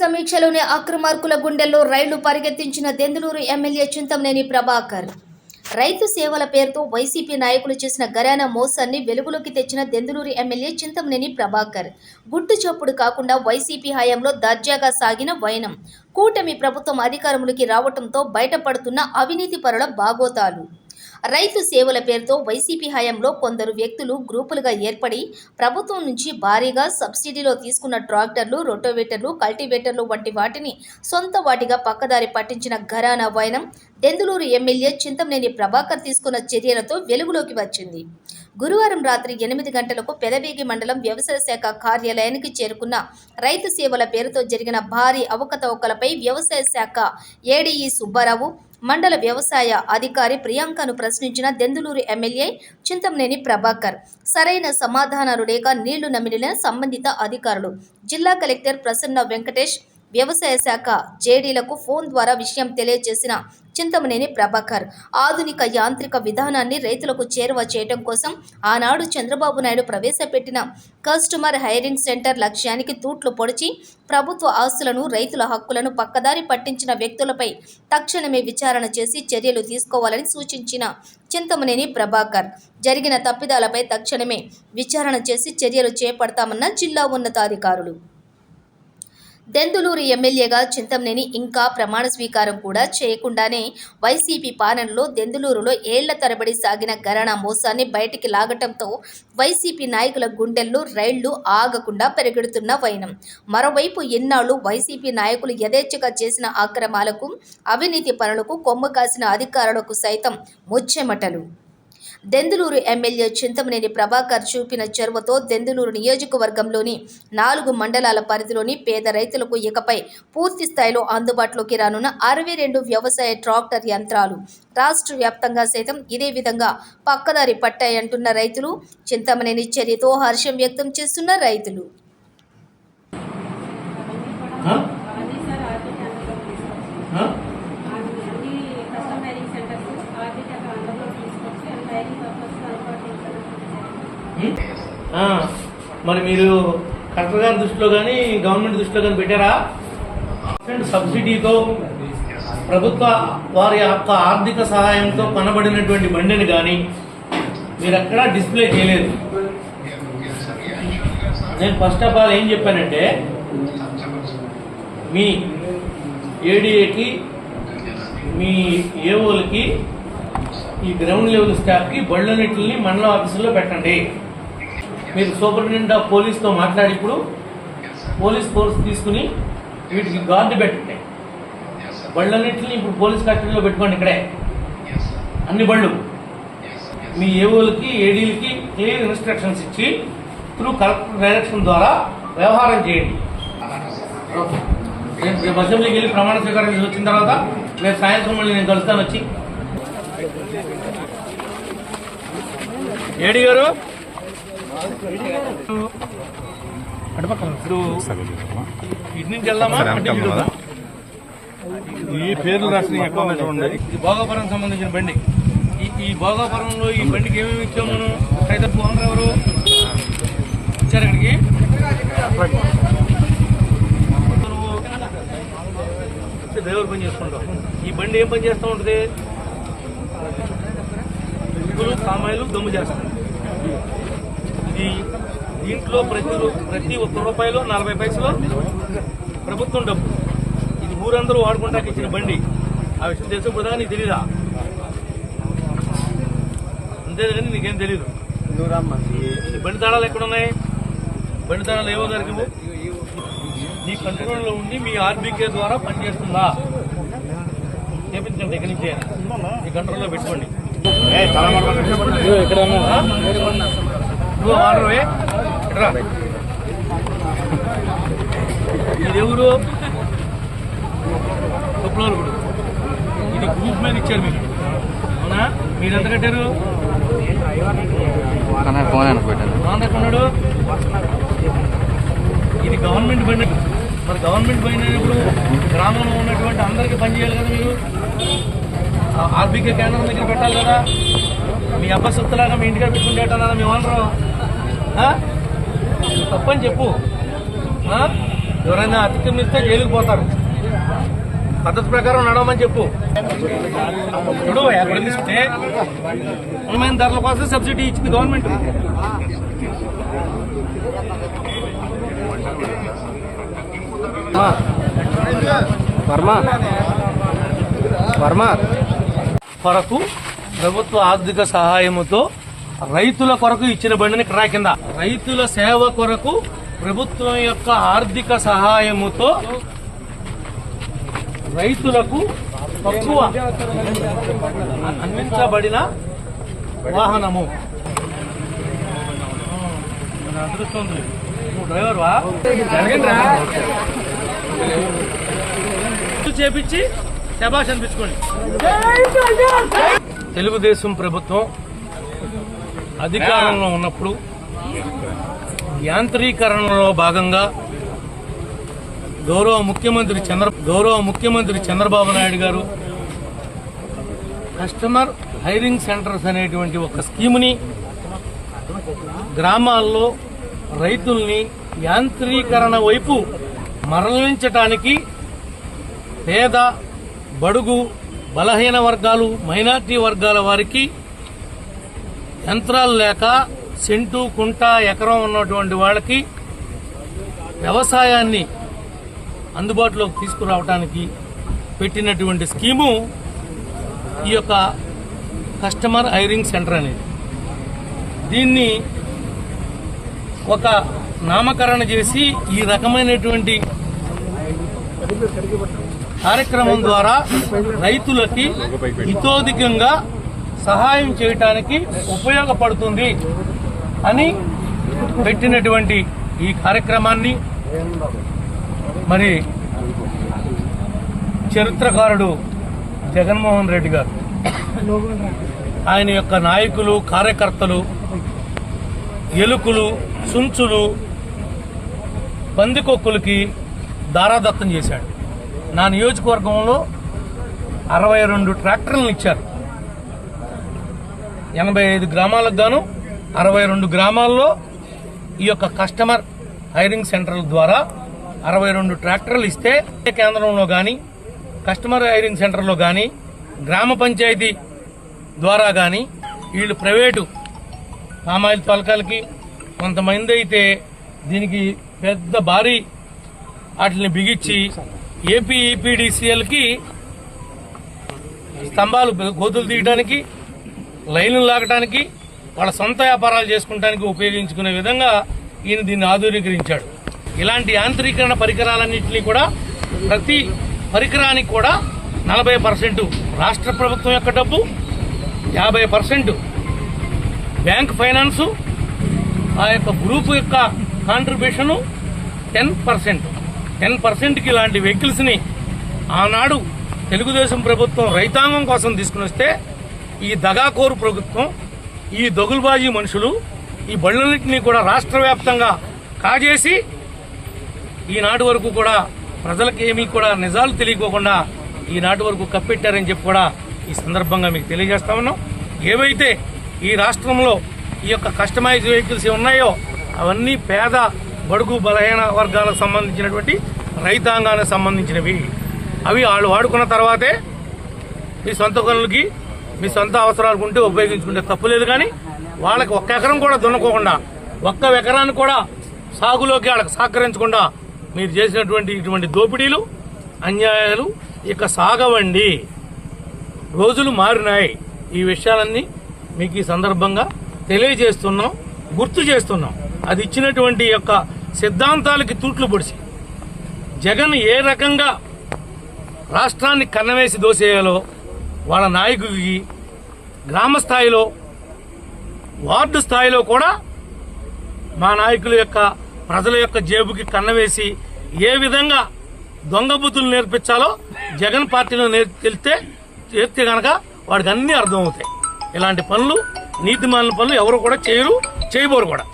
సమీక్షలోనే అక్రమార్కుల గుండెల్లో రైళ్ళు పరిగెత్తించిన దెందులూరు ఎమ్మెల్యే చింతమనేని ప్రభాకర్. రైతు సేవల పేరుతో వైసీపీ నాయకులు చేసిన గరానా మోసాన్ని వెలుగులోకి తెచ్చిన దెందులూరు ఎమ్మెల్యే చింతమనేని ప్రభాకర్. గుట్టు చప్పుడు కాకుండా వైసీపీ హయాంలో దర్జాగా సాగిన వైనం. కూటమి ప్రభుత్వం అధికారంలోకి రావటంతో బయటపడుతున్న అవినీతి పరుల బాగోతాలు. రైతు సేవల పేరుతో వైసీపీ హయాంలో కొందరు వ్యక్తులు గ్రూపులుగా ఏర్పడి ప్రభుత్వం నుంచి భారీగా సబ్సిడీలో తీసుకున్న ట్రాక్టర్లు రొటోవేటర్లు కల్టివేటర్లు వంటి వాటిని సొంత వాటిగా పక్కదారి పట్టించిన ఘరానా వైనం దెందులూరు ఎమ్మెల్యే చింతమనేని ప్రభాకర్ తీసుకున్న చర్యలతో వెలుగులోకి వచ్చింది. గురువారం రాత్రి ఎనిమిది గంటలకు పెదవేగి మండలం వ్యవసాయ శాఖ కార్యాలయానికి చేరుకున్న రైతు సేవల పేరుతో జరిగిన భారీ అవకతవకలపై వ్యవసాయ శాఖ ఏడీఈ సుబ్బారావు మండల వ్యవసాయ అధికారి ప్రియాంకను ప్రశ్నించిన దెందులూరు ఎమ్మెల్యే చింతమనేని ప్రభాకర్. సరైన సమాధానాలు లేక నీళ్ళు నమిలిన సంబంధిత అధికారులు. జిల్లా కలెక్టర్ ప్రసన్న వెంకటేష్ వ్యవసాయ శాఖ జేడీలకు ఫోన్ ద్వారా విషయం తెలియజేసిన చింతమనేని ప్రభాకర్. ఆధునిక యాంత్రిక విధానాన్ని రైతులకు చేరువ చేయడం కోసం ఆనాడు చంద్రబాబు నాయుడు ప్రవేశపెట్టిన కస్టమర్ హైరింగ్ సెంటర్ లక్ష్యానికి తూట్లు పొడిచి ప్రభుత్వ ఆస్తులను రైతుల హక్కులను పక్కదారి పట్టించిన వ్యక్తులపై తక్షణమే విచారణ చేసి చర్యలు తీసుకోవాలని సూచించిన చింతమనేని ప్రభాకర్. జరిగిన తప్పిదాలపై తక్షణమే విచారణ చేసి చర్యలు చేపడతామన్న జిల్లా ఉన్నతాధికారులు. దెందులూరు ఎమ్మెల్యేగా చింతమనేని ఇంకా ప్రమాణ స్వీకారం కూడా చేయకుండానే వైసీపీ పాలనలో దెందులూరులో ఏళ్ళ తరబడి సాగిన గరాణా మోసాన్ని బయటికి లాగటంతో వైసీపీ నాయకుల గుండెల్లో రైళ్ళు ఆగకుండా పెరుగుతున్న వైనం. మరోవైపు ఎన్నాళ్ళు వైసీపీ నాయకులు యథేచ్ఛగా చేసిన అక్రమాలకు అవినీతి పనులకు కొమ్మ కాసిన అధికారులకు సైతం ముచ్చెమటలు. దెందులూరు ఎమ్మెల్యే చింతమనేని ప్రభాకర్ చూపిన చొరవతో దెందులూరు నియోజకవర్గంలోని నాలుగు మండలాల పరిధిలోని పేద రైతులకు ఇకపై పూర్తి స్థాయిలో అందుబాటులోకి రానున్న అరవై రెండు వ్యవసాయ ట్రాక్టర్ యంత్రాలు రాష్ట్ర వ్యాప్తంగా సైతం ఇదే విధంగా పక్కదారి పట్టాయంటున్న రైతులు. చింతమనేని చర్యతో హర్షం వ్యక్తం చేస్తున్న రైతులు ఆ? అవన్నీ సార్ ఆర్బిట్ అందులో తీసుకొచ్చి ఆ? అన్ని కస్టమర్ హైరింగ్ సెంటర్స్ ఆర్బిట్ అందులో తీసుకొచ్చి అండ్ హైరింగ్ పర్పస్ అందుబాటులో ఉంచడం ఉం? ఆ, మరి మీరు కలెక్టర్ గారి దృష్టిలో కానీ గవర్నమెంట్ దృష్టిలో కానీ పెట్టారా? సబ్సిడీతో ప్రభుత్వ వారి యొక్క ఆర్థిక సహాయంతో కొనబడినటువంటి బండిని కానీ మీరు ఎక్కడా డిస్ప్లే చేయలేదు. నేను ఫస్ట్ ఆఫ్ ఆల్ ఏం చెప్పానంటే మీ ఏడీఏకి మీ ఏఓలకి ఈ గ్రౌండ్ లెవెల్ స్టాఫ్కి బళ్ళన్నింటిని మండల ఆఫీసులో పెట్టండి. మీరు సూపరింటెండెంట్ ఆఫ్ పోలీస్తో మాట్లాడి ఇప్పుడు పోలీస్ ఫోర్స్ తీసుకుని వీటికి గార్డు పెట్టండి. బళ్ళన్నింటిని ఇప్పుడు పోలీస్ కస్టడీలో పెట్టుకోండి ఇక్కడే. అన్ని బళ్ళు. మీ ఏఓలకి ఏడీలకి క్లియర్ ఇన్స్ట్రక్షన్స్ ఇచ్చి త్రూ కలెక్టర్ డైరెక్షన్ ద్వారా వ్యవహారం చేయండి. రేపు రేపు అసెంబ్లీకి వెళ్ళి ప్రమాణ స్వీకారం చేసి వచ్చిన తర్వాత రేపు సాయంత్రం మళ్ళీ నేను కలుస్తాను వచ్చి. ఏడి గారు? ఈ పేర్లు రాసిన ఎక్కువ చూడండి. ఇది భోగాపురం సంబంధించిన బండి. ఈ భోగాపురంలో ఈ బండికి ఏమేమి ఇచ్చాము మనం? అయితే ఓనర్ ఎవరు? ఇచ్చారు ఇక్కడికి? డ్రైవర్ పని చేసుకుంటావు ఈ బండి ఏం పని చేస్తూ ఉంటుంది? ఉప్పులు కామాయిలు దమ్ము చేస్తాం. ఇది దీంట్లో ప్రతి ప్రతి ఒక్క రూపాయలు నలభై పైసలు ప్రభుత్వం డబ్బు. ఇది ఊరందరూ వాడుకుంటాకి ఇచ్చిన బండి. ఆ విషయం తెలిసి ఇప్పుడు నీకు తెలీదా? అంతే కానీ నీకేం తెలీదు? బండి తాళాలు ఎక్కడ ఉన్నాయి బండి తాళాలు ఏవో ఇవ్వు. మీ కంట్రోల్లో ఉండి మీ ఆర్బీకే ద్వారా పనిచేస్తుందా? చేపించండి ఇక్కడి నుంచే. మీ కంట్రోల్లో పెట్టుకోండి. ఆ? నువ్వు రా. ఇది ఎవరు తుప్లోలుగుడు ఇది గ్రూప్ మీద ఇచ్చారు మీకు అవునా? మీరు ఎంత కట్టారు? ఫోన్ అనుకుంటాను నాన్న కొన్నాడు ఇది గవర్నమెంట్ బండి. మరి గవర్నమెంట్ బండి అయినప్పుడు గ్రామంలో ఉన్నటువంటి అందరికీ పని చేయాలి కదా మీరు? ఆర్బీకే కేంద్రం దగ్గర పెట్టాలి కదా? మీ అబ్బా సొత్తులాగా మీ ఇంటిగా పెట్టుకుంటేటన్నా మేము అనరు. తప్పని చెప్పు. ఎవరైనా అతిక్రమిస్తే జైలుకి పోతారు. పద్ధతి ప్రకారం నడవమని చెప్పు. ఇప్పుడు ఎక్కడ తీసుకుంటే అమ్మైన ధరల కోసం సబ్సిడీ ఇచ్చింది గవర్నమెంట్ వర్మ. వర్మ. కొరకు ప్రభుత్వ ఆర్థిక సహాయముతో రైతుల కొరకు ఇచ్చిన బండిని క్రా కింద. రైతుల సేవ కొరకు ప్రభుత్వం యొక్క ఆర్థిక సహాయముతో రైతులకు తక్కువ అందించబడిన వాహనము. అదృష్టం డ్రైవర్వా? చేపించి శబాష్ అనిపించుకోండి. తెలుగుదేశం ప్రభుత్వం అధికారంలో ఉన్నప్పుడు యాంత్రీకరణలో భాగంగా గౌరవ ముఖ్యమంత్రి చంద్ర గౌరవ ముఖ్యమంత్రి చంద్రబాబు నాయుడు గారు కస్టమర్ హైరింగ్ సెంటర్స్ అనేటువంటి ఒక స్కీముని గ్రామాల్లో రైతుల్ని యాంత్రీకరణ వైపు మరలించటానికి పేద బడుగు బలహీన వర్గాలు మైనార్టీ వర్గాల వారికి యంత్రాలు లేక సెంటు కుంట ఎకరం ఉన్నటువంటి వాళ్ళకి వ్యవసాయాన్ని అందుబాటులోకి తీసుకురావడానికి పెట్టినటువంటి స్కీము ఈ యొక్క కస్టమర్ హైరింగ్ సెంటర్ అనేది. దీన్ని ఒక నామకరణ చేసి ఈ రకమైనటువంటి కార్యక్రమం ద్వారా రైతులకి హితోధికంగా సహాయం చేయటానికి ఉపయోగపడుతుంది అని పెట్టినటువంటి ఈ కార్యక్రమాన్ని మరి చరిత్రకారుడు జగన్మోహన్ రెడ్డి గారు ఆయన యొక్క నాయకులు కార్యకర్తలు ఎలుకలు సుంచులు పందికొక్కులకి దారాదత్తం చేశాడు. నా నియోజకవర్గంలో అరవై రెండు ట్రాక్టర్లను ఇచ్చారు. ఎనభై ఐదు గ్రామాలకు గాను అరవై రెండు గ్రామాల్లో ఈ యొక్క కస్టమర్ హైరింగ్ సెంటర్ల ద్వారా అరవై రెండు ట్రాక్టర్లు ఇస్తే కేంద్రంలో కానీ కస్టమర్ హైరింగ్ సెంటర్లో కానీ గ్రామ పంచాయతీ ద్వారా కానీ వీళ్ళు ప్రైవేటు పామాయిల్ తొలకాలకి కొంతమంది అయితే దీనికి పెద్ద భారీ వాటిని బిగించి ఏపీ ఈపీడీసీఎల్కి స్తంభాలు గోతులు తీయడానికి లైన్లు లాగడానికి వాళ్ళ సొంత వ్యాపారాలు చేసుకుంటానికి ఉపయోగించుకునే విధంగా ఈయన దీన్ని ఆధునీకరించాడు. ఇలాంటి యాంత్రీకరణ పరికరాలన్నింటినీ కూడా ప్రతి పరికరానికి కూడా నలభై పర్సెంట్ రాష్ట్ర ప్రభుత్వం యొక్క డబ్బు యాభై పర్సెంట్ బ్యాంక్ ఫైనాన్సు ఆ యొక్క గ్రూప్ యొక్క కాంట్రిబ్యూషను టెన్ పర్సెంట్. టెన్ పర్సెంట్కి ఇలాంటి వెహికల్స్ని ఆనాడు తెలుగుదేశం ప్రభుత్వం రైతాంగం కోసం తీసుకుని వస్తే ఈ దగాకోరు ప్రభుత్వం ఈ దొగులుబాజీ మనుషులు ఈ బళ్ళన్నింటినీ కూడా రాష్ట్ర వ్యాప్తంగా కాజేసి ఈనాటి వరకు కూడా ప్రజలకు ఏమీ కూడా నిజాలు తెలియకోకుండా ఈనాటి వరకు కప్పెట్టారని చెప్పి కూడా ఈ సందర్భంగా మీకు తెలియజేస్తా ఉన్నాం. ఏవైతే ఈ రాష్ట్రంలో ఈ యొక్క కస్టమైజ్ వెహికల్స్ ఉన్నాయో అవన్నీ పేద బడుగు బలహీన వర్గాలకు సంబంధించినటువంటి రైతాంగానికి సంబంధించినవి. అవి వాళ్ళు వాడుకున్న తర్వాతే మీ సొంత పనులకి మీ సొంత అవసరాలకు ఉంటే ఉపయోగించుకుంటే తప్పులేదు కానీ వాళ్ళకి ఒక్క ఎకరం కూడా దున్నకోకుండా ఒక్క ఎకరాన్ని కూడా సాగులోకి వాళ్ళకి సహకరించకుండా మీరు చేసినటువంటి ఇటువంటి దోపిడీలు అన్యాయాలు ఇక సాగవండి. రోజులు మారినాయి. ఈ విషయాలన్నీ మీకు ఈ సందర్భంగా తెలియజేస్తున్నాం గుర్తు చేస్తున్నాం. అది ఇచ్చినటువంటి యొక్క సిద్ధాంతాలకి తూట్లు పొడిచి జగన్ ఏ రకంగా రాష్ట్రాన్ని కన్నవేసి దోసేయాలో వాళ్ళ నాయకుడికి గ్రామ స్థాయిలో వార్డు స్థాయిలో కూడా మా నాయకుల యొక్క ప్రజల యొక్క జేబుకి కన్నవేసి ఏ విధంగా దొంగ బుద్ధులు నేర్పించాలో జగన్ పార్టీలో నేర్ తెలిస్తే చేస్తే కనుక వాడికి అన్నీ అర్థమవుతాయి. ఇలాంటి పనులు నీతిమాలిన పనులు ఎవరు కూడా చేయరు చేయబోరు కూడా.